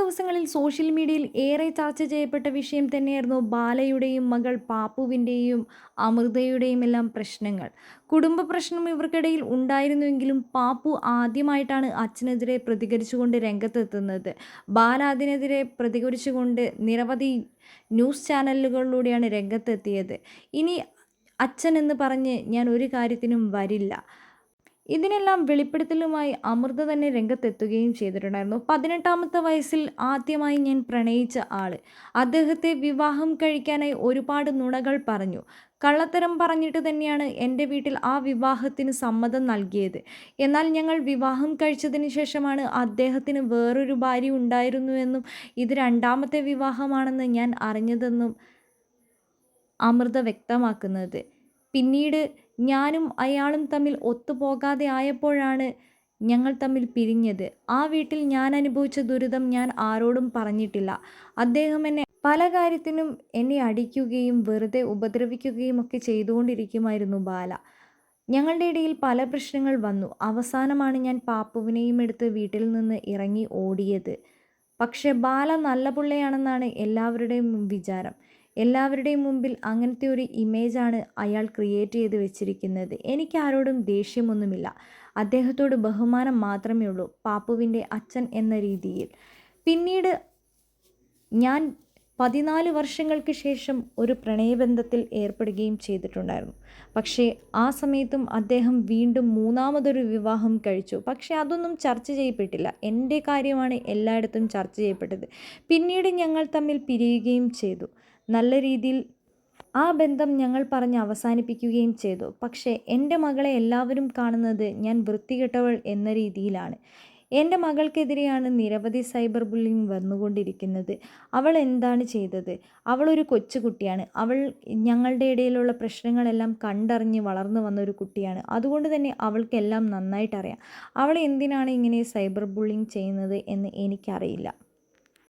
ദിവസങ്ങളിൽ സോഷ്യൽ മീഡിയയിൽ ഏറെ ചർച്ച ചെയ്യപ്പെട്ട വിഷയം തന്നെയായിരുന്നു ബാലയുടെയും മകൾ പാപ്പുവിന്റെയും അമൃതയുടെയും എല്ലാം പ്രശ്നങ്ങൾ. കുടുംബ പ്രശ്നം ഇവർക്കിടയിൽ ഉണ്ടായിരുന്നുവെങ്കിലും പാപ്പു ആദ്യമായിട്ടാണ് അച്ഛനെതിരെ പ്രതികരിച്ചുകൊണ്ട് രംഗത്തെത്തുന്നത്. ബാല അതിനെതിരെ പ്രതികരിച്ചുകൊണ്ട് നിരവധി ന്യൂസ് ചാനലുകളിലൂടെയാണ് രംഗത്തെത്തിയത്. ഇനി അച്ഛൻ എന്ന് പറഞ്ഞ് ഞാൻ ഒരു കാര്യത്തിനും വരില്ല. ഇതിനെല്ലാം വെളിപ്പെടുത്തലുമായി അമൃത തന്നെ രംഗത്തെത്തുകയും ചെയ്തിട്ടുണ്ടായിരുന്നു. പതിനെട്ടാമത്തെ വയസ്സിൽ ആദ്യമായി ഞാൻ പ്രണയിച്ച ആൾ അദ്ദേഹത്തെ വിവാഹം കഴിക്കാനായി ഒരുപാട് നുണകൾ പറഞ്ഞു. കള്ളത്തരം പറഞ്ഞിട്ട് തന്നെയാണ് എന്റെ വീട്ടിൽ ആ വിവാഹത്തിന് സമ്മതം നൽകിയത്. എന്നാൽ ഞങ്ങൾ വിവാഹം കഴിച്ചതിന് ശേഷമാണ് അദ്ദേഹത്തിന് വേറൊരു ഭാര്യ ഉണ്ടായിരുന്നുവെന്നും ഇത് രണ്ടാമത്തെ വിവാഹമാണെന്ന് ഞാൻ അറിഞ്ഞതെന്നും അമൃത വ്യക്തമാക്കുന്നത്. പിന്നീട് ഞാനും അയാളും തമ്മിൽ ഒത്തുപോകാതെ ആയപ്പോഴാണ് ഞങ്ങൾ തമ്മിൽ പിരിഞ്ഞത്. ആ വീട്ടിൽ ഞാൻ അനുഭവിച്ച ദുരിതം ഞാൻ ആരോടും പറഞ്ഞിട്ടില്ല. അദ്ദേഹം എന്നെ പല കാര്യത്തിനും എന്നെ അടിക്കുകയും വെറുതെ ഉപദ്രവിക്കുകയും ഒക്കെ ചെയ്തുകൊണ്ടിരിക്കുമായിരുന്നു ബാല. ഞങ്ങളുടെ ഇടയിൽ പല പ്രശ്നങ്ങൾ വന്നു. അവസാനമാണ് ഞാൻ പാപ്പുവിനെയും എടുത്ത് വീട്ടിൽ നിന്ന് ഇറങ്ങി ഓടിയത്. പക്ഷേ ബാല നല്ല പിള്ളയാണെന്നാണ് എല്ലാവരുടെയും വിചാരം. എല്ലാവരുടെയും മുമ്പിൽ അങ്ങനത്തെ ഒരു ഇമേജാണ് അയാൾ ക്രിയേറ്റ് ചെയ്ത് വെച്ചിരിക്കുന്നത്. എനിക്ക് ആരോടും ദേഷ്യമൊന്നുമില്ല. അദ്ദേഹത്തോട് ബഹുമാനം മാത്രമേ ഉള്ളൂ. പാപ്പുവിന്റെ അച്ഛൻ എന്ന രീതിയിൽ. പിന്നീട് ഞാൻ പതിനാല് വർഷങ്ങൾക്ക് ശേഷം ഒരു പ്രണയബന്ധത്തിൽ ഏർപ്പെടുകയും ചെയ്തിട്ടുണ്ടായിരുന്നു. പക്ഷേ ആ സമയത്തും അദ്ദേഹം വീണ്ടും മൂന്നാമതൊരു വിവാഹം കഴിച്ചു. പക്ഷേ അതൊന്നും ചർച്ച ചെയ്യപ്പെട്ടില്ല. എന്റെ കാര്യമാണ് എല്ലായിടത്തും ചർച്ച ചെയ്യപ്പെട്ടത്. പിന്നീട് ഞങ്ങൾ തമ്മിൽ പിരിയുകയും ചെയ്തു. നല്ല രീതിയിൽ ആ ബന്ധം ഞങ്ങൾ പറഞ്ഞ് അവസാനിപ്പിക്കുകയും ചെയ്തു. പക്ഷേ എന്റെ മകളെ എല്ലാവരും കാണുന്നത് ഞാൻ വൃത്തികെട്ടവൾ എന്ന രീതിയിലാണ്. എന്റെ മകൾക്കെതിരെയാണ് നിരവധി സൈബർ ബുള്ളിങ് വന്നുകൊണ്ടിരിക്കുന്നത്. അവൾ എന്താണ് ചെയ്തത്? അവളൊരു കൊച്ചുകുട്ടിയാണ്. അവൾ ഞങ്ങളുടെ ഇടയിലുള്ള പ്രശ്നങ്ങളെല്ലാം കണ്ടറിഞ്ഞ് വളർന്നു വന്ന ഒരു കുട്ടിയാണ്. അതുകൊണ്ട് തന്നെ അവൾക്കെല്ലാം നന്നായിട്ടറിയാം. അവൾ എന്തിനാണ് ഇങ്ങനെ സൈബർ ബുള്ളിങ് ചെയ്യുന്നത് എന്ന് എനിക്കറിയില്ല.